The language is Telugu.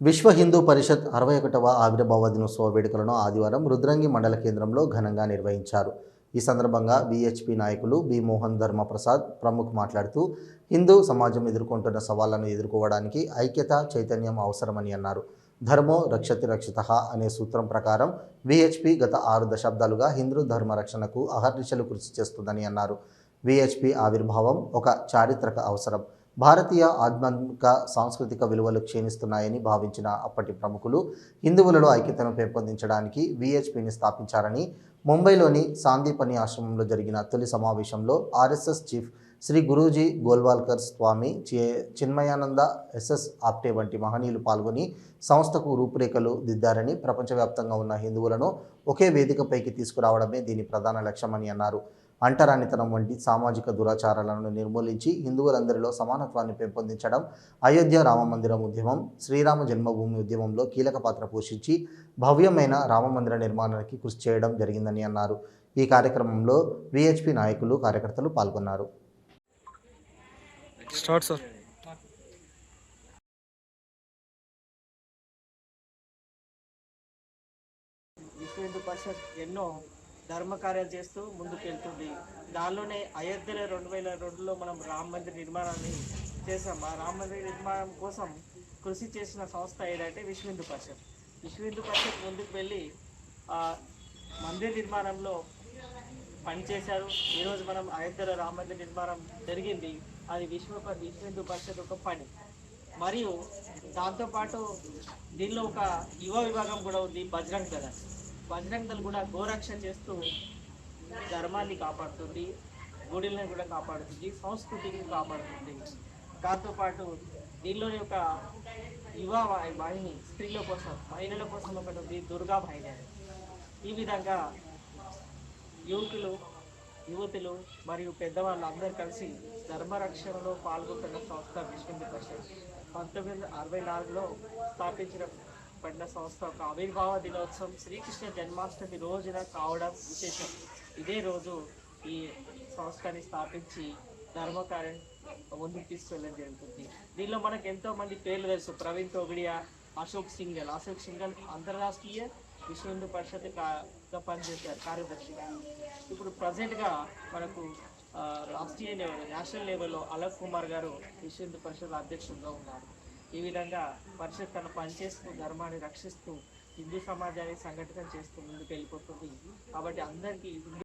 విశ్వ హిందూ పరిషత్ అరవై ఒకటవ ఆవిర్భావ దినోత్సవ వేడుకలను ఆదివారం రుద్రంగి మండల కేంద్రంలో ఘనంగా నిర్వహించారు. ఈ సందర్భంగా విహెచ్పి నాయకులు బి మోహన్ ధర్మప్రసాద్ ప్రముఖ్ మాట్లాడుతూ హిందూ సమాజం ఎదుర్కొంటున్న సవాళ్ళను ఎదుర్కోవడానికి ఐక్యత చైతన్యం అవసరమని అన్నారు. ధర్మో రక్షతి రక్షిత అనే సూత్రం ప్రకారం విహెచ్పి గత ఆరు దశాబ్దాలుగా హిందూ ధర్మ రక్షణకు అహర్నిశలు కృషి చేస్తుందని అన్నారు. విహెచ్పి ఆవిర్భావం ఒక చారిత్రక అవసరం. భారతీయ ఆధ్యాత్మిక సాంస్కృతిక విలువలు క్షీణిస్తున్నాయని భావించిన అప్పటి ప్రముఖులు హిందువులలో ఐక్యతను పెంపొందించడానికి విహెచ్పిని స్థాపించారని ముంబైలోని సాందీపని ఆశ్రమంలో జరిగిన తొలి సమావేశంలో RSS chief Shri Guruji Golwalkar Swami Chinmayananda SS Apte వంటి మహనీయులు పాల్గొని సంస్థకు రూపురేఖలు దిద్దారని ప్రపంచవ్యాప్తంగా ఉన్న హిందువులను ఒకే వేదికపైకి తీసుకురావడమే దీని ప్రధాన లక్ష్యమని అన్నారు. అంటరానితనం వంటి సామాజిక దురాచారాలను నిర్మూలించి హిందువులందరిలో సమానత్వాన్ని పెంపొందించడం అయోధ్య రామ మందిరం ఉద్యమం శ్రీరామ జన్మభూమి ఉద్యమంలో కీలక పాత్ర పోషించి భవ్యమైన రామమందిర నిర్మాణానికి కృషి చేయడం జరిగిందని అన్నారు. ఈ కార్యక్రమంలో విహెచ్పి నాయకులు కార్యకర్తలు పాల్గొన్నారు. స్టార్ట్ సార్ విశ్వ హిందూ పరిషత్ ఎన్నో ధర్మ కార్యాలు చేస్తూ ముందుకెళ్తుంది. దానిలోనే అయోధ్యలో రెండు వేల రెండులో మనం రామ మందిర నిర్మాణాన్ని చేసాం ఆ రామ మందిర నిర్మాణం కోసం కృషి చేసిన సంస్థ ఏదంటే విశ్వ హిందూ పరిషత్. విశ్వ హిందూ పరిషత్ ముందుకు వెళ్ళి ఆ మందిర నిర్మాణంలో పనిచేశారు. ఈరోజు మనం అయోధ్యలో రామ మందిర నిర్మాణం జరిగింది. అది విశ్వ ప- విశ్వ హిందూ పరిషత్ ఒక పని. మరియు దాంతోపాటు దీనిలో ఒక యువ విభాగం కూడా ఉంది బజరంగ్ దళ. బజరంగ్ కూడా గోరక్ష చేస్తూ ధర్మాన్ని కాపాడుతుంది గుడిలను కూడా కాపాడుతుంది సంస్కృతిని కాపాడుతుంది. దాంతోపాటు దీనిలోని ఒక యువ వాహిని స్త్రీల కోసం మహిళల కోసం ఒకటి ఉంది దుర్గా వాహిని ఈ విధంగా యువకులు యువతులు మరియు పెద్దవాళ్ళు అందరూ కలిసి ధర్మరక్షణలో పాల్గొంటున్న సంస్థ విశ్వ పంతొమ్మిది వందల అరవై నాలుగులో స్థాపించిన పడిన సంస్థ ఒక ఆవిర్భావ దినోత్సవం. శ్రీకృష్ణ జన్మాష్టమి రోజున కావడం విశేషం. ఇదే రోజు ఈ సంస్థని స్థాపించి ధర్మకార్యం ముందుకు తీసుకెళ్ళడం జరుగుతుంది. దీనిలో మనకు ఎంతో మంది పేర్లు తెలుసు. ప్రవీణ్ తోగడియా అశోక్ సింగల్ అశోక్ సింగల్ అంతర్రాష్ట్రీయ విశ్వ హిందూ పరిషత్ కా- గా పనిచేశారు కార్యదర్శిగా. ఇప్పుడు ప్రజెంట్గా మనకు రాష్ట్రీయ లెవెల్ నేషనల్ లెవెల్లో అలక్ కుమార్ గారు విశ్వ హిందూ పరిషత్ అధ్యక్షుడిగా ఉన్నారు. ఈ విధంగా పరిషత్ తన పనిచేస్తూ ధర్మాన్ని రక్షిస్తూ హిందూ సమాజాన్ని సంఘటితం చేస్తూ ముందుకు వెళ్ళిపోతుంది కాబట్టి అందరికీ